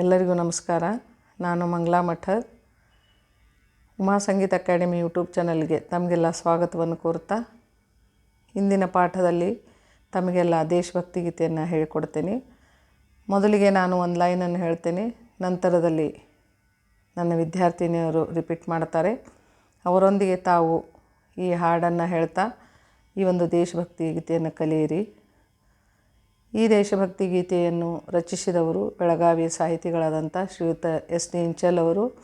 ಎಲ್ಲರಿಗೂ ನಮಸ್ಕಾರ. ನಾನು ಮಂಗ್ಲಾ ಮಠದ್ ಉಮಾ ಸಂಗೀತ ಅಕಾಡೆಮಿ ಯೂಟ್ಯೂಬ್ ಚಾನಲ್ಗೆ ತಮಗೆಲ್ಲ ಸ್ವಾಗತವನ್ನು ಕೋರ್ತಾ ಇಂದಿನ ಪಾಠದಲ್ಲಿ ತಮಗೆಲ್ಲ ದೇಶಭಕ್ತಿ ಗೀತೆಯನ್ನು ಹೇಳಿಕೊಡ್ತೇನೆ. ಮೊದಲಿಗೆ ನಾನು ಒಂದು ಲೈನನ್ನು ಹೇಳ್ತೇನೆ. ನಂತರದಲ್ಲಿ ನನ್ನ ವಿದ್ಯಾರ್ಥಿನಿಯವರು ರಿಪೀಟ್ ಮಾಡ್ತಾರೆ. ಅವರೊಂದಿಗೆ ತಾವು ಈ ಹಾಡನ್ನು ಹೇಳ್ತಾ ಈ ಒಂದು ದೇಶಭಕ್ತಿ ಗೀತೆಯನ್ನು ಕಲಿಯಿರಿ. ಈ ದೇಶಭಕ್ತಿ ಗೀತೆಯನ್ನು ರಚಿಸಿದವರು ಬೆಳಗಾವಿಯ ಸಾಹಿತಿಗಳಾದಂಥ ಶ್ರೀಯುತ ಎಸ್ ಡಿ ಇಂಚಲ್ ಅವರು.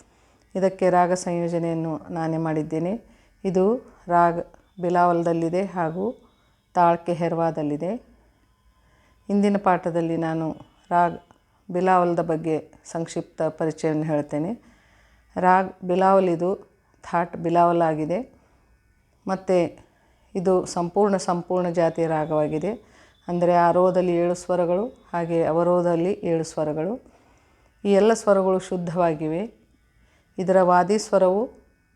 ಇದಕ್ಕೆ ರಾಗ ಸಂಯೋಜನೆಯನ್ನು ನಾನೇ ಮಾಡಿದ್ದೇನೆ. ಇದು ರಾಗ ಬಿಲಾವಲ್ದಲ್ಲಿದೆ ಹಾಗೂ ತಾಳ್ಕೆ ಹೆರ್ವಾದಲ್ಲಿದೆ. ಇಂದಿನ ಪಾಠದಲ್ಲಿ ನಾನು ರಾಗ್ ಬಿಲಾವಲ್ದ ಬಗ್ಗೆ ಸಂಕ್ಷಿಪ್ತ ಪರಿಚಯವನ್ನು ಹೇಳ್ತೇನೆ. ರಾಗ್ ಬಿಲಾವಲ್ ಇದು ಥಾಟ್ ಬಿಲಾವಲ್ ಆಗಿದೆ. ಮತ್ತು ಇದು ಸಂಪೂರ್ಣ ಸಂಪೂರ್ಣ ಜಾತಿಯ ರಾಗವಾಗಿದೆ. ಅಂದರೆ ಆರೋಹದಲ್ಲಿ ಏಳು ಸ್ವರಗಳು ಹಾಗೆ ಅವರೋದಲ್ಲಿ ಏಳು ಸ್ವರಗಳು. ಈ ಎಲ್ಲ ಸ್ವರಗಳು ಶುದ್ಧವಾಗಿವೆ. ಇದರ ವಾದಿ ಸ್ವರವು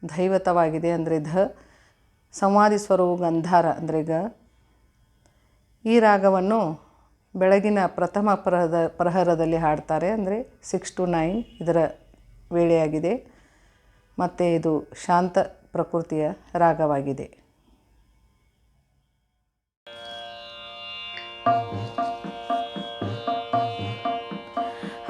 ದೈವತವಾಗಿದೆ ಅಂದರೆ ಧ ಸಂವಾದಿ ಸ್ವರವು ಗಂಧಾರ ಅಂದರೆ ಗ. ಈ ರಾಗವನ್ನು ಬೆಳಗಿನ ಪ್ರಥಮ ಪ್ರಹದ, ಪ್ರಹರದಲ್ಲಿ ಹಾಡ್ತಾರೆ ಅಂದರೆ ಸಿಕ್ಸ್ ಟು ನೈನ್ ಇದರ ವೇಳೆಯಾಗಿದೆ. ಮತ್ತು ಇದು ಶಾಂತ ಪ್ರಕೃತಿಯ ರಾಗವಾಗಿದೆ.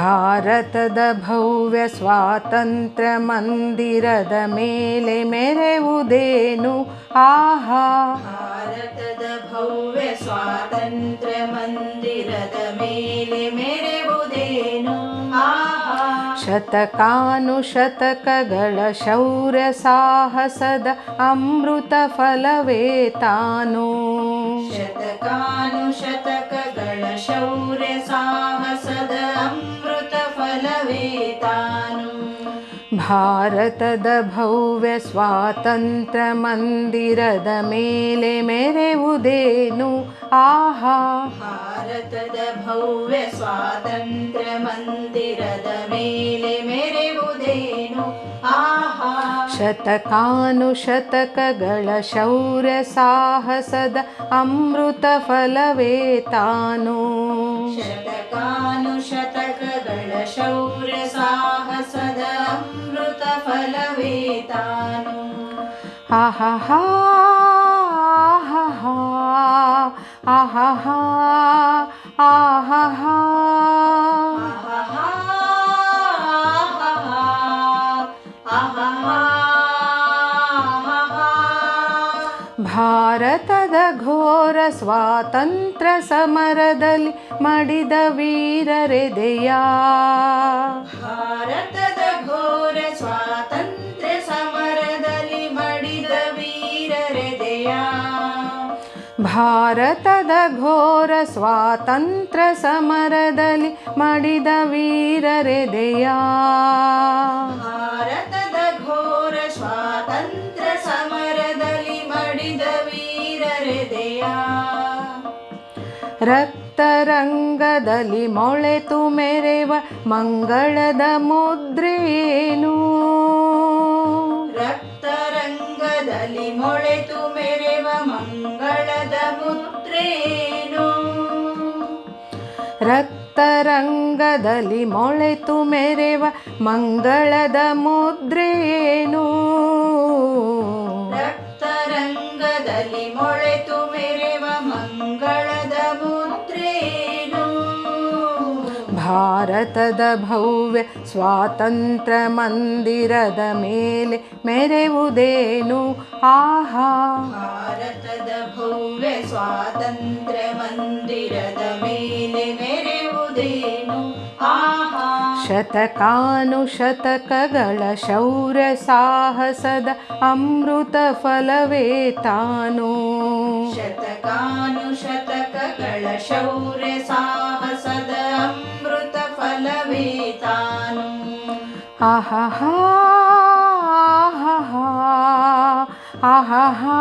ಭಾರತದ ಭವ್ಯ ಸ್ವಾತಂತ್ರ್ಯ ಮಂದಿರದ ಮೇಲೆ ಮೆರೆವುದೇನು ಆಹಾ! ಭಾರತದ ಭವ್ಯ ಸ್ವಾತಂತ್ರ್ಯ ಮಂದಿರದ ಮೇಲೆ ಮೆರೆವುದೇನು ಶತಕಾನುಶತಕಗಳ ಶೌರ್ಯ ಸಾಹಸದ ಅಮೃತ ಫಲವೇ ತಾನು. ಶತಕಾನುಶತಕಗಳ ತಾನು ಭಾರತದ ಭವ್ಯ ಸ್ವಾತಂತ್ರ್ಯ ಮಂದಿರದ ಮೇಲೆ ಮೆರೆವುದೇನು ಆಹಾ. ಭಾರತದ ಭವ್ಯ ಸ್ವಾತಂತ್ರ್ಯ ಮಂದಿರದ ಮೇಲೆ ಮೆರೆವುದೇನು ಆಹಾ. ಶತಕಾನುಶತಕಗಳ ಶೌರ್ಯ ಸಾಹಸದ ಅಮೃತ ಫಲವೇ ತಾನು शतकानुशतकगणशौर्यसाः सदमृतफलवेतानु अह आह आहहा ಭಾರತದ ಘೋರ ಸ್ವಾತಂತ್ರ್ಯ ಸಮರದಲ್ಲಿ ಮಡಿದ ವೀರರೆದೆಯ ಭಾರತದ ಘೋರ ಸ್ವಾತಂತ್ರ್ಯ ಸಮರದಲ್ಲಿ ಮಡಿದ ವೀರರೆದೆಯ ಭಾರತದ ಘೋರ ಸ್ವಾತಂತ್ರ್ಯ ಸಮರದಲ್ಲಿ ಮಡಿದ ವೀರರೆದೆಯ ಭಾರತದ ಘೋರ ಸ್ವಾತಂತ್ರ್ಯ ಸಮರದಲ್ಲಿ ರಕ್ತರಂಗದಲ್ಲಿ ಮೊಳೆತು ಮೆರೆವ ಮಂಗಳದ ಮುದ್ರೇನು? ರಕ್ತರಂಗದಲ್ಲಿ ಮೊಳೆತು ಮೆರೆವ ಮಂಗಳದ ಮುದ್ರೇನು? ರಕ್ತರಂಗದಲ್ಲಿ ಮೊಳೆತು ಮೆರೆವ ಮಂಗಳದ ಮುದ್ರೇನು? ರಕ್ತರಂಗದಲ್ಲಿ ಮೊಳೆತು ಭಾರತದ ಭವ್ಯ ಸ್ವಾತಂತ್ರ್ಯ ಮಂದಿರದ ಮೇಲೆ ಮೆರೆವುದೇನು ಆಹಾ! ಭಾರತದ ಭವ್ಯ ಸ್ವಾತಂತ್ರ್ಯ ಮಂದಿರದ ಮೇಲೆ ಮೆರೆವುದೇನು ಆಹಾ! ಶತಕಾನುಶತಕಗಳ ಶೌರ್ಯ ಸಾಹಸದ ಅಮೃತ ಫಲವೇ ತಾನು. ಶತಕಾನುಶತಕಗಳ ಶೌರ್ಯ ಸಾಹಸದ ಫಲವೇ ತಾನು. ಆಹಾ ಆಹಾ ಆಹಾ ಆಹಾ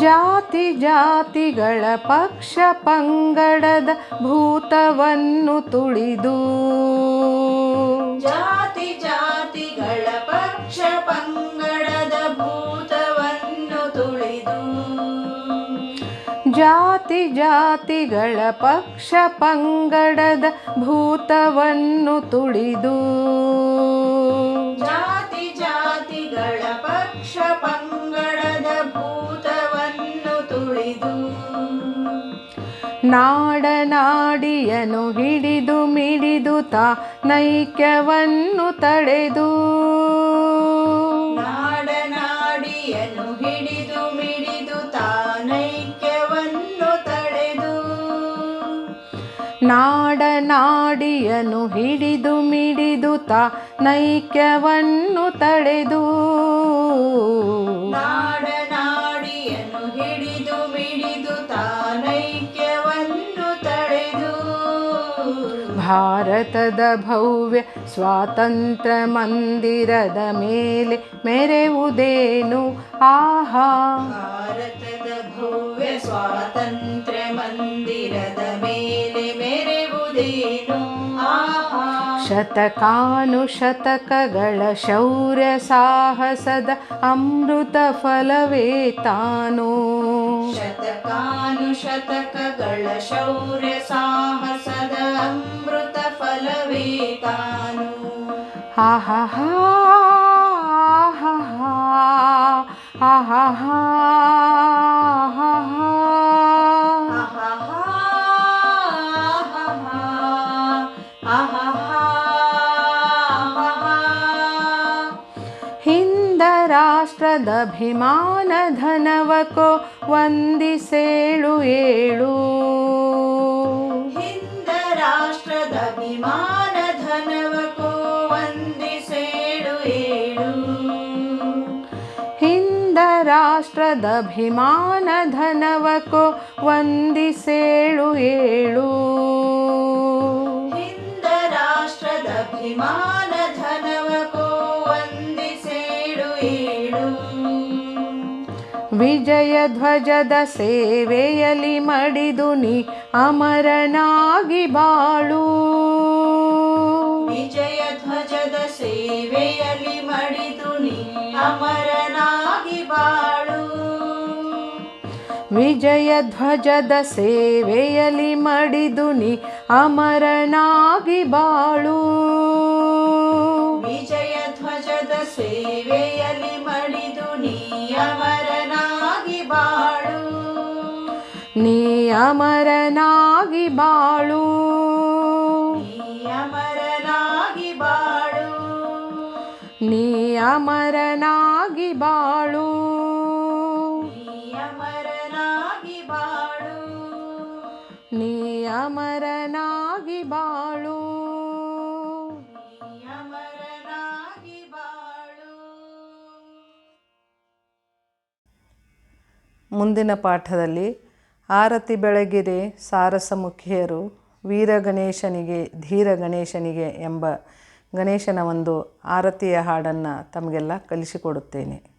ಜಾತಿ ಜಾತಿಗಳ ಪಕ್ಷ ಪಂಗಡದ ಭೂತವನ್ನು ತುಳಿದು ಜಾತಿ ಜಾತಿ ಜಾತಿಗಳ ಪಕ್ಷ ಪಂಗಡದ ಭೂತವನ್ನು ತುಳಿದು. ಜಾತಿ ಜಾತಿಗಳ ಪಕ್ಷ ಪಂಗಡದ ಭೂತವನ್ನು ತುಳಿದು. ನಾಡನಾಡಿಯನು ಹಿಡಿದು ಮಿಡಿದು ತಾ ನೈಕ್ಯವನ್ನು ತಡೆದು. ನಾಡನಾಡಿಯನು ಹಿಡಿದು ಮಿಡಿದು ತಾ ನೈಕ್ಯವನ್ನು ತಡೆದು. ನಾಡನಾಡಿಯನ್ನು ಹಿಡಿದು ಮಿಡಿದು ತಾನೈಕ್ಯವನ್ನು ತಡೆದು. ಭಾರತದ ಭವ್ಯ ಸ್ವಾತಂತ್ರ್ಯ ಮಂದಿರದ ಮೇಲೆ ಮೆರೆವುದೇನು ಆಹಾ. ಭಾರತದ ಭವ್ಯ ಸ್ವಾತಂತ್ರ್ಯ ಮಂದಿರದ ಮೇಲೆ ಶತಕಾನುಶತಕಗಳ ಶೌರ್ಯ ಸಾಹಸದ ಅಮೃತ ಫಲವೇ ತಾನು. ಶತಕಾನುಶತಕಗಳ ಶೌರ್ಯ ಸಾಹಸದ ಅಮೃತ ಫಲವೇ ತಾನು. ಹಾ ಹಾ ಆಹಾ ರಾಷ್ಟ್ರದ ಅಭಿಮಾನ ಧನವಕೋ ವಂದಿಸೇಳು ಏಳು ಹಿಂದ ರಾಷ್ಟ್ರದ ಅಭಿಮಾನ ಧನವಕೋ ವಂದಿಸೇಳು ಏಳು ಹಿಂದ ರಾಷ್ಟ್ರದ ಅಭಿಮಾನ ಧನವಕೋ ವಂದಿಸೇಳು ಏಳು ಹಿಂದ ರಾಷ್ಟ್ರದ ವಿಜಯ ಧ್ವಜದ ಸೇವೆಯಲ್ಲಿ ಮಡಿದು ನೀ ಅಮರನಾಗಿ ಬಾಳು. ವಿಜಯ ಧ್ವಜದ ಸೇವೆಯಲ್ಲಿ ಮಡಿದು ನೀ ಅಮರನಾಗಿ ಬಾಳು. ವಿಜಯ ಧ್ವಜದ ಸೇವೆಯಲ್ಲಿ ಮಡಿದು ನೀ ಅಮರನಾಗಿ ಬಾಳು. ವಿಜಯ ಧ್ವಜದ ಸೇವೆಯಲ್ಲಿ ಅಮರನಾಗಿ ಬಾಳು. ನೀ ಅಮರನಾಗಿ ಬಾಳು. ನೀ ಅಮರನಾಗಿ ಬಾಳು. ನೀ ಅಮರನಾಗಿ ಬಾಳು. ಅಮರನಾಗಿ ಬಾಳು. ನೀ ಅಮರನಾಗಿ ಬಾಳು. ಮುಂದಿನ ಪಾಠದಲ್ಲಿ ಆರತಿ ಬೆಳಗಿರೆ ಸಾರಸಮುಖಿಯರು ವೀರ ಗಣೇಶನಿಗೆ ಧೀರ ಗಣೇಶನಿಗೆ ಎಂಬ ಗಣೇಶನ ಒಂದು ಆರತಿಯ ಹಾಡನ್ನು ತಮಗೆಲ್ಲ ಕಲಿಸಿಕೊಡುತ್ತೇನೆ.